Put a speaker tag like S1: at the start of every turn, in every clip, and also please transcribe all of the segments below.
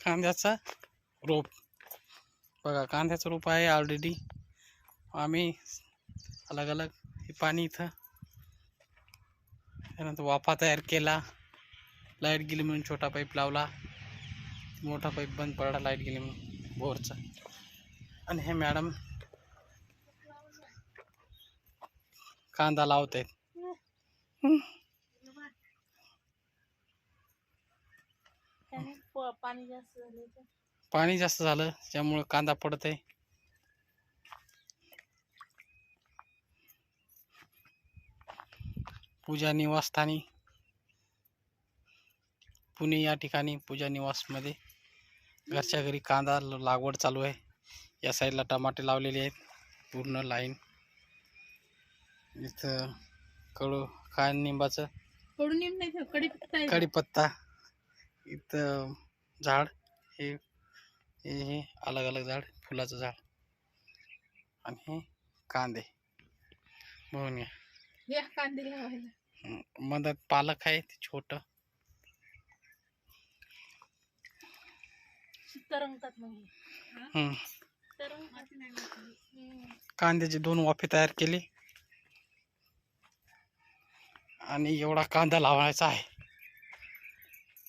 S1: कांद्याचा रोप. बघा कांद्याचं रोप आहे ऑलरेडी आम्ही अलग अलग हे पाणी इथं त्यानंतर वाफा तयार केला. लाइट गेली म्हणून छोटा पाईप लावला. मोठा पाईप बंद पडला लाइट गेली म्हणून बोरचा. आणि हे मॅडम कांदा लावत आहेत
S2: पाणी जास्त झालं
S1: पाणी जास्त झालं त्यामुळं कांदा पडत आहे पूजा निवासस्थानी. पुणे या ठिकाणी पूजा निवासमध्ये घरच्या घरी कांदा लागवड चालू आहे. या साईडला टमाटे लावलेले आहेत पूर्ण लाईन. इथं कडू काय निंबाचं
S2: कडून येत नाही कडीपत्ता आहे.
S1: कढीपत्ता इथं झाड हे हे हे अलग अलग झाड फुलाचं झाड आणि हे कांदे. बघून घ्या.
S2: या कांदे लावायला.
S1: मधात पालक आहे ते छोटं. कांद्याचे दोन वाफे तयार केले. आणि एवढा कांदा लावायचा आहे.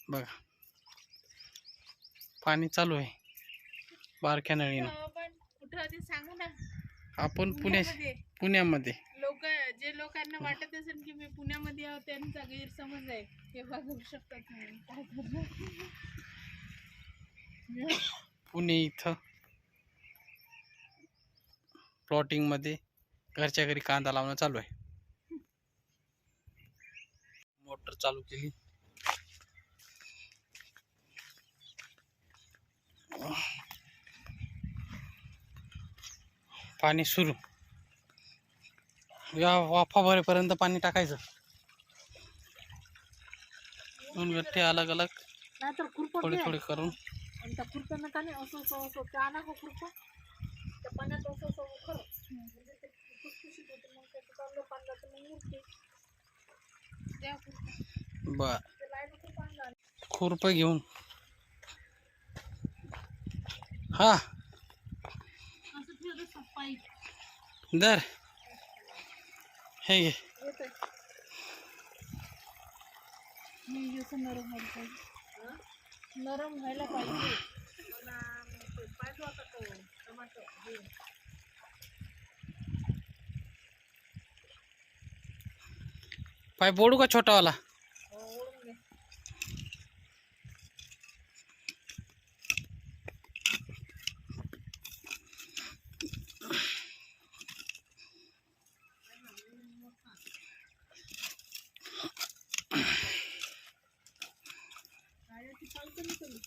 S1: बघा. पाणी चालू आहे. बारक्या नळीनं.
S2: आपण कुठं आधी सांगू ना.
S1: आपण पुणे
S2: पुण्यामध्ये.
S1: पुण्यामध्ये.
S2: लोक जे लोकांना वाटत असेल की मी पुण्यामध्ये आहो त्यांचा गैरसमज आहे. हे बघू शकतात म्हणून. काय करणार?
S1: पुणे इथं. प्लॉटिंगमध्ये घरच्या घरी कांदा लावणं चालू आहे. मोटर चालू केली. पाणी सुरू. या वाफा भरेपर्यंत पाणी टाकायचं. दोन गठ्ठे अलग अलग थोडे. थोडे करून. बर. खुरपं घेऊन हा. दर. हे घे.
S2: नरम व्हायला पाहिजे. नरम व्हायला.
S1: पाईप ओढू का छोटावाला
S2: हो, ओढून घे. गाड्याची चाल कमी करू.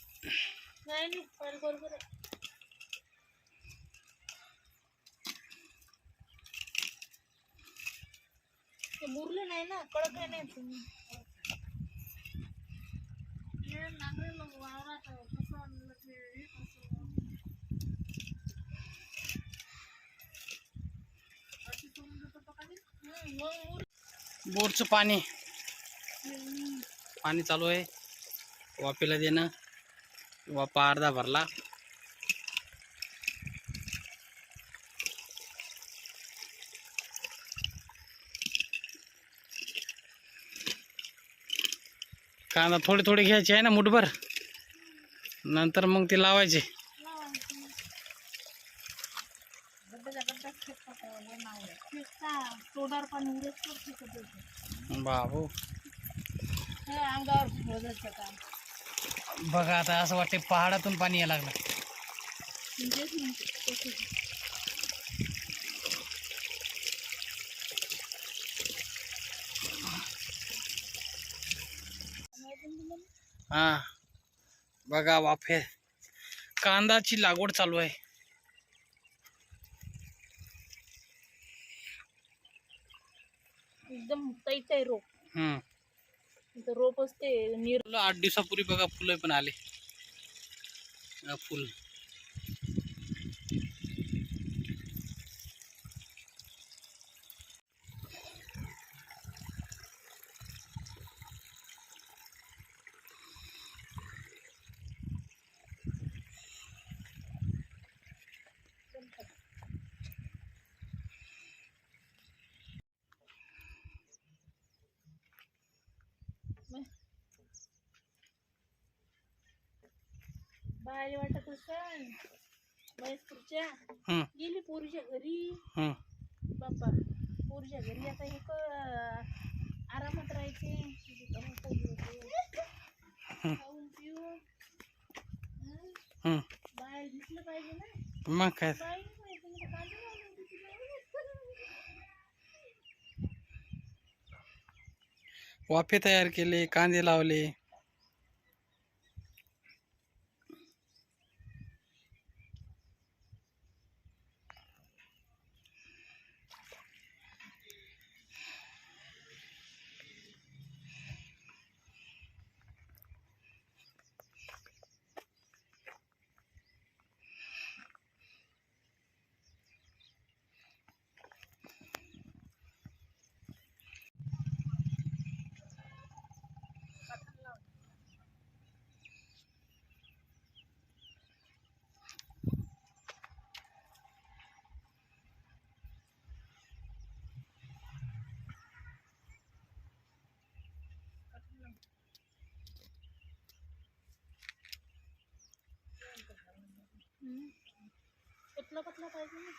S2: नाही नाही बरोबर आहे. ते नाही ना कडक नाही तुम्ही वावरात कसं आणलं ते.
S1: बोरचं पाणी. पाणी चालू आहे. वाफेला देणं. वापा अर्धा भरला. कांदा थोडे थोडे घ्यायचे आहे ना मुठभर? नंतर मग ते लावायचे. बाबू. बघा आता असं वाटते पहाडातून पाणी यायला लागलं. हा. बघा वाफे कांदाची लागवड चालू आहे.
S2: एकदम रोप.
S1: हम्म.
S2: इथं रोप असते नीर
S1: आठ दिवसापूर्वी बघा फुलं पण आले. फुल.
S2: इसमें बाहेर वाटत असन. महेशपूरच्या गेली पोरीच्या घरी. बाप्पा पोरीच्या घरी आता हे आरामात राहायचे. खाऊन पिऊन बाहेर दिसलं पाहिजे ना.
S1: मग काय? वाफे तयार केले कांदे लावले.
S2: हं. पतला पतला पाहिजे ना